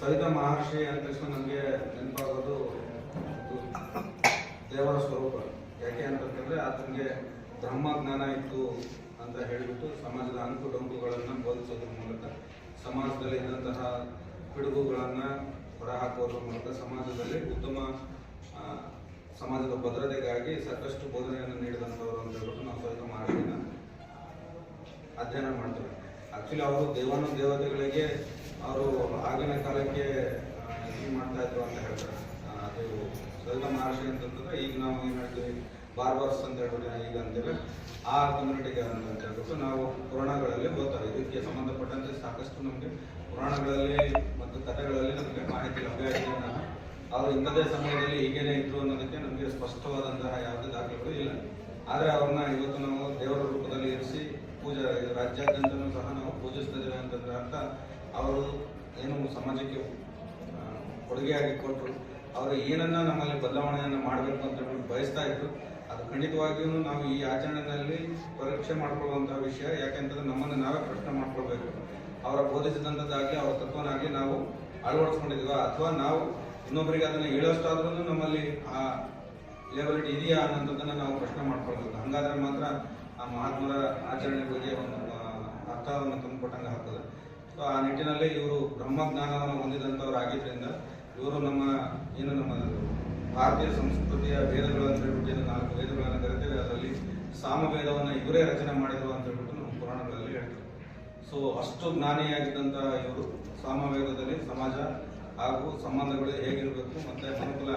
ಸವಿತಾ ಮಹರ್ಷಿ ಅಂದ ತಕ್ಷಣ ನಮಗೆ ನೆನಪಾಗೋದು ದೇವರ ಸ್ವರೂಪ. ಯಾಕೆ ಅಂತಂತಂದರೆ ಆತನಿಗೆ ಬ್ರಹ್ಮ ಜ್ಞಾನ ಇತ್ತು ಅಂತ ಹೇಳಿಬಿಟ್ಟು ಸಮಾಜದ ಅಂಕು ಡೊಂಕುಗಳನ್ನು ಬೋಧಿಸೋದ್ರ ಮೂಲಕ, ಸಮಾಜದಲ್ಲಿ ಇದ್ದಂತಹ ಪಿಡುಗುಗಳನ್ನು ಹೊರಹಾಕೋದ್ರ ಮೂಲಕ ಸಮಾಜದಲ್ಲಿ ಉತ್ತಮ ಸಮಾಜದ ಭದ್ರತೆಗಾಗಿ ಸಾಕಷ್ಟು ಬೋಧನೆಯನ್ನು ನೀಡಿದಂಥವರು ಅಂತ ಹೇಳ್ಬಿಟ್ಟು ನಾವು ಸವಿತಾ ಮಹರ್ಷಿನ ಅಧ್ಯಯನ ಮಾಡ್ತೇವೆ. ಆಕ್ಚುಲಿ ಅವರು ದೇವಾನು ದೇವತೆಗಳಿಗೆ ಅವರು ಆಗಿನ ಕಾಲಕ್ಕೆ ಇದು ಮಾಡ್ತಾ ಇದ್ರು ಅಂತ ಹೇಳ್ತಾರೆ. ಅದು ಸ್ವಲ್ಪ ಮಹರ್ಷಿ ಅಂತಂದ್ರೆ ಈಗ ನಾವು ಏನು ಹೇಳ್ತೀವಿ, ಬಾರ್ಬರ್ಸ್ ಅಂತ ಹೇಳ್ಬಿಟ್ಟು ಈಗ ಅಂತೇವೆ, ಆ ಕಮ್ಯುನಿಟಿಗೆ ಅಂತ ಹೇಳ್ಬಿಟ್ಟು ನಾವು ಪುರಾಣಗಳಲ್ಲಿ ಓದ್ತಾರೆ. ಇದಕ್ಕೆ ಸಂಬಂಧಪಟ್ಟಂತೆ ಸಾಕಷ್ಟು ನಮಗೆ ಪುರಾಣಗಳಲ್ಲಿ ಮತ್ತು ಕಥೆಗಳಲ್ಲಿ ನಮಗೆ ಮಾಹಿತಿ ಲಭ್ಯ ನಾನು ಅವರು ಇಂಥದೇ ಸಮಯದಲ್ಲಿ ಹೀಗೇನೆ ಇದ್ರು ಅನ್ನೋದಕ್ಕೆ ನಮಗೆ ಸ್ಪಷ್ಟವಾದಂತಹ ಯಾವುದೇ ದಾಖಲೆಗಳು ಇಲ್ಲ. ಆದರೆ ಅವ್ರನ್ನ ಇವತ್ತು ನಾವು ದೇವರ ರೂಪದಲ್ಲಿ ಇರಿಸಿ ಪೂಜಾ, ರಾಜ್ಯಾದ್ಯಂತನೂ ಸಹ ನಾವು ಪೂಜಿಸ್ತಾ ಇದ್ದೇವೆ ಅಂತಂದ್ರೆ ಅರ್ಥ ಅವರು ಏನು ಸಮಾಜಕ್ಕೆ ಕೊಡುಗೆ ಕೊಡುಗೆಯಾಗಿ ಕೊಟ್ಟರು ಅವರು ಏನನ್ನ ನಮ್ಮಲ್ಲಿ ಬದಲಾವಣೆಯನ್ನು ಮಾಡಬೇಕು ಅಂತ ಬಯಸ್ತಾ ಇದ್ರು. ಅದು ಖಂಡಿತವಾಗಿಯೂ ನಾವು ಈ ಆಚರಣೆಯಲ್ಲಿ ಪರೀಕ್ಷೆ ಮಾಡ್ಕೊಳ್ಳುವಂತಹ ವಿಷಯ ಯಾಕೆಂತಂದ್ರೆ ನಮ್ಮನ್ನು ನಾವೇ ಪ್ರಶ್ನೆ ಮಾಡ್ಕೊಳ್ಬೇಕು. ಅವರ ಬೋಧಿಸಿದಂಥದ್ದಾಗಿ ಅವರ ತತ್ವನಾಗಿ ನಾವು ಅಳವಡಿಸ್ಕೊಂಡಿದ್ದೀವ, ಅಥವಾ ನಾವು ಇನ್ನೊಬ್ಬರಿಗೆ ಅದನ್ನು ಹೇಳೋಷ್ಟಾದ್ರೂ ನಮ್ಮಲ್ಲಿ ಆ ಲೆವೆಲಿಟಿ ಇದೆಯಾ ಅನ್ನೋದನ್ನ ನಾವು ಪ್ರಶ್ನೆ ಮಾಡ್ಕೊಳ್ಬೇಕು. ಹಂಗಾದ್ರೆ ಮಾತ್ರ ಆ ಮಹಾತ್ಮರ ಆಚರಣೆ ಬಗ್ಗೆ ಒಂದು ಅರ್ಥವನ್ನು ತಂದುಕೊಟ್ಟಂಗೆ ಆಗ್ತದೆ. ಸೊ ಆ ನಿಟ್ಟಿನಲ್ಲಿ ಇವರು ಬ್ರಹ್ಮಜ್ಞಾನವನ್ನು ಹೊಂದಿದಂಥವ್ರು ಆಗಿದ್ದರಿಂದ ಇವರು ನಮ್ಮ ಏನು ನಮ್ಮ ಭಾರತೀಯ ಸಂಸ್ಕೃತಿಯ ವೇದಗಳು ಅಂತ ಹೇಳ್ಬಿಟ್ಟು ನಾಲ್ಕು ವೇದಗಳನ್ನು ಕರಿತೇವೆ, ಅದರಲ್ಲಿ ಸಾಮವೇದವನ್ನು ಇವರೇ ರಚನೆ ಮಾಡಿದರು ಅಂತ ಹೇಳ್ಬಿಟ್ಟು ನಮ್ಮ ಪುರಾಣಗಳಲ್ಲಿ ಹೇಳ್ತಾರೆ. ಸೊ ಅಷ್ಟು ಜ್ಞಾನಿಯಾಗಿದ್ದಂಥ ಇವರು ಸಾಮವೇದದಲ್ಲಿ ಸಮಾಜ ಹಾಗೂ ಸಂಬಂಧಗಳು ಹೇಗಿರಬೇಕು ಮತ್ತು ಮನುಕುಲ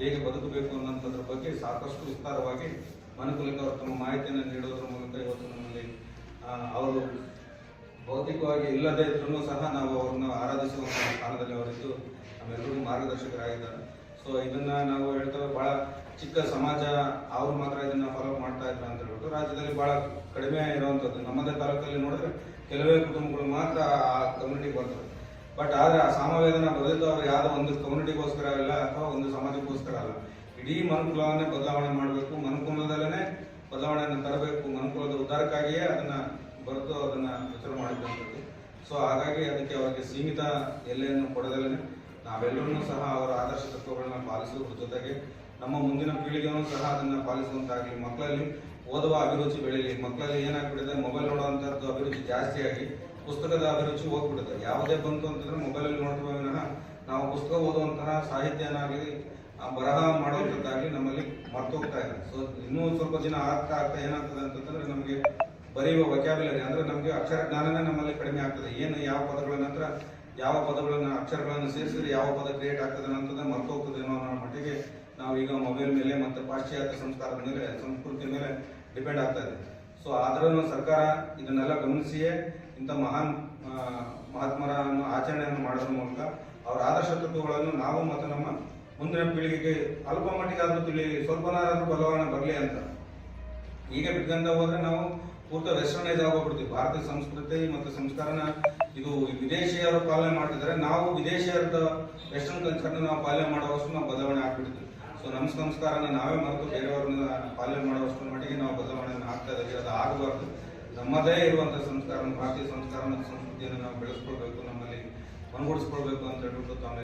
ಹೇಗೆ ಬದುಕಬೇಕು ಅನ್ನೋಂಥದ್ರ ಬಗ್ಗೆ ಸಾಕಷ್ಟು ವಿಸ್ತಾರವಾಗಿ ಮನುಕುಲಕ್ಕೆ ಅವರು ತಮ್ಮ ಮಾಹಿತಿಯನ್ನು ನೀಡೋದ್ರ ಮೂಲಕ ಇವತ್ತು ನಮ್ಮಲ್ಲಿ ಅವರು ಭೌತಿಕವಾಗಿ ಇಲ್ಲದೇ ಇದ್ರೂ ಸಹ ನಾವು ಅವ್ರನ್ನ ಆರಾಧಿಸುವ ಕಾಲದಲ್ಲಿ ಅವರಿದ್ದು ನಮ್ಮೆಲ್ಲರಿಗೂ ಮಾರ್ಗದರ್ಶಕರಾಗಿದ್ದಾರೆ. ಸೊ ಇದನ್ನ ನಾವು ಹೇಳ್ತೇವೆ ಬಹಳ ಚಿಕ್ಕ ಸಮಾಜ, ಅವ್ರು ಮಾತ್ರ ಇದನ್ನ ಫಾಲೋ ಮಾಡ್ತಾ ಇದ್ರು ಅಂತ ಹೇಳ್ಬಿಟ್ಟು ರಾಜ್ಯದಲ್ಲಿ ಬಹಳ ಕಡಿಮೆ ಇರುವಂತದ್ದು. ನಮ್ಮದೇ ತಾಲೂಕಲ್ಲಿ ನೋಡಿದ್ರೆ ಕೆಲವೇ ಕುಟುಂಬಗಳು ಮಾತ್ರ ಆ ಕಮ್ಯುನಿಟಿಗೆ ಬರ್ತವೆ ಬಟ್ ಆದ್ರೆ ಆ ಸಾಮವೇದನ ಬದಲಿತು ಅವ್ರು ಯಾವುದೋ ಒಂದು ಕಮ್ಯುನಿಟಿಗೋಸ್ಕರ ಅಲ್ಲ ಅಥವಾ ಒಂದು ಸಮಾಜಕ್ಕೋಸ್ಕರ ಅಲ್ಲ. ಇಡೀ ಮನುಕುಲವನ್ನೇ ಬದಲಾವಣೆ ಮಾಡಬೇಕು. ಮನುಕುಲದಲ್ಲೇ ಬದಲಾವಣೆಯನ್ನು ತರಬೇಕು. ಮನುಕುಲದ ಉದ್ಧಾರಕ್ಕಾಗಿಯೇ ಅದನ್ನ ಬರೆದು ಅದನ್ನ ಹೆಸರು ಮಾಡಿದಂಥದ್ದು ಸೊ ಹಾಗಾಗಿ ಅದಕ್ಕೆ ಅವರಿಗೆ ಸೀಮಿತ ಎಲ್ಲೆಯನ್ನು ಕೊಡದಲ್ಲೇ ನಾವೆಲ್ಲರೂ ಸಹ ಅವರ ಆದರ್ಶ ತತ್ವಗಳನ್ನ ಪಾಲಿಸುವುದ್ರ ಜೊತೆಗೆ ನಮ್ಮ ಮುಂದಿನ ಪೀಳಿಗೆಯೂ ಸಹ ಅದನ್ನ ಪಾಲಿಸುವಂತಾಗಲಿ. ಮಕ್ಕಳಲ್ಲಿ ಓದುವ ಅಭಿರುಚಿ ಬೆಳೆಯಲಿ ಮಕ್ಕಳಲ್ಲಿ ಏನಾಗ್ಬಿಟ್ಟಿದೆ ಮೊಬೈಲ್ ನೋಡುವಂಥದ್ದು ಅಭಿರುಚಿ ಜಾಸ್ತಿಯಾಗಿ ಪುಸ್ತಕದ ಅಭಿರುಚಿ ಹೋಗ್ಬಿಡುತ್ತೆ. ಯಾವುದೇ ಬಂತು ಅಂತಂದ್ರೆ ಮೊಬೈಲಲ್ಲಿ ನೋಡ್ತೀವಿ ವಿನಃ ನಾವು ಪುಸ್ತಕ ಓದುವಂತಹ ಸಾಹಿತ್ಯನಾಗಲಿ ಬರಹ ಮಾಡುವಂಥದ್ದಾಗಲಿ ನಮ್ಮಲ್ಲಿ ಮರ್ತೋಗ್ತಾ ಇದೆ. ಸೊ ಇನ್ನೂ ಸ್ವಲ್ಪ ದಿನ ಆಗ್ತಾ ಆಗ್ತಾ ಏನಾಗ್ತದೆ ಅಂತಂದ್ರೆ ನಮಗೆ ಬರೆಯುವ ವಕ್ಯಾಬ್ಯುಲರಿ ಅಂದ್ರೆ ನಮಗೆ ಅಕ್ಷರ ಜ್ಞಾನನೇ ನಮ್ಮಲ್ಲಿ ಕಡಿಮೆ ಆಗ್ತದೆ. ಏನು ಯಾವ ಪದಗಳ ನಂತರ ಯಾವ ಪದಗಳನ್ನ ಅಕ್ಷರಗಳನ್ನು ಸೇರಿಸಿದ್ರೆ ಯಾವ ಪದ ಕ್ರಿಯೇಟ್ ಆಗ್ತದೆ ಅಂತಂದ್ರೆ ಮರ್ತೋಗ್ತದೆ ಅನ್ನೋ ಅನ್ನೋ ಮಟ್ಟಿಗೆ ನಾವು ಈಗ ಮೊಬೈಲ್ ಮೇಲೆ ಮತ್ತೆ ಪಾಶ್ಚಾತ್ಯ ಸಂಸ್ಕಾರದ ಮೇಲೆ, ಸಂಸ್ಕೃತಿ ಮೇಲೆ ಡಿಪೆಂಡ್ ಆಗ್ತಾ ಇದೆ. ಸೊ ಆದ್ರೂ ಸರ್ಕಾರ ಇದನ್ನೆಲ್ಲ ಗಮನಿಸಿಯೇ ಇಂಥ ಮಹಾನ್ ಮಹಾತ್ಮರನ್ನು ಆಚರಣೆಯನ್ನು ಮಾಡೋದ್ರ ಮೂಲಕ ಅವರ ಆದರ್ಶ ತತ್ವಗಳನ್ನು ನಾವು ಮತ್ತು ನಮ್ಮ ಮುಂದಿನ ಪೀಳಿಗೆಗೆ ಅಲ್ಪ ಮಟ್ಟಿಗೆ ಆದರೂ ತಿಳಿಯಲಿ ಬದಲಾವಣೆ ಬರಲಿ ಅಂತ. ಈಗ ಬಿಟ್ಕೊಂಡ ಹೋದ್ರೆ ನಾವು ಪೂರ್ತಿ ವೆಸ್ಟರ್ನೈಸ್ ಆಗೋಗ್ಬಿಡ್ತೀವಿ ಭಾರತೀಯ ಸಂಸ್ಕೃತಿ ಮತ್ತು ಸಂಸ್ಕಾರನ ಇದು ವಿದೇಶಿಯರು ಪಾಲನೆ ಮಾಡ್ತಿದ್ದಾರೆ. ನಾವು ವಿದೇಶಿಯರದ ವೆಸ್ಟರ್ನ್ ಕಲ್ಚರ್ನ ನಾವು ಪಾಲನೆ ಮಾಡೋವಷ್ಟು ನಾವು ಬದಲಾವಣೆ ಆಗ್ಬಿಡ್ತೀವಿ. ಸೊ ನಮ್ಮ ಸಂಸ್ಕಾರನ ನಾವೇ ಮರೆತು ಬೇರೆಯವ್ರನ್ನ ಪಾಲನೆ ಮಾಡೋವಷ್ಟು ಮಟ್ಟಿಗೆ ನಾವು ಬದಲಾವಣೆಯನ್ನು ಆಗ್ತಾ ಇದ್ದೀವಿ. ಅದು ಆಗಬಾರ್ದು. ನಮ್ಮದೇ ಇರುವಂಥ ಸಂಸ್ಕಾರ, ಭಾರತೀಯ ಸಂಸ್ಕಾರ ಮತ್ತು ಸಂಸ್ಕೃತಿಯನ್ನು ನಾವು ಬೆಳೆಸ್ಕೊಳ್ಬೇಕು, ನಮ್ಮಲ್ಲಿ ಮನಗೂಡಿಸ್ಕೊಳ್ಬೇಕು ಅಂತ ಹೇಳ್ಬಿಟ್ಟು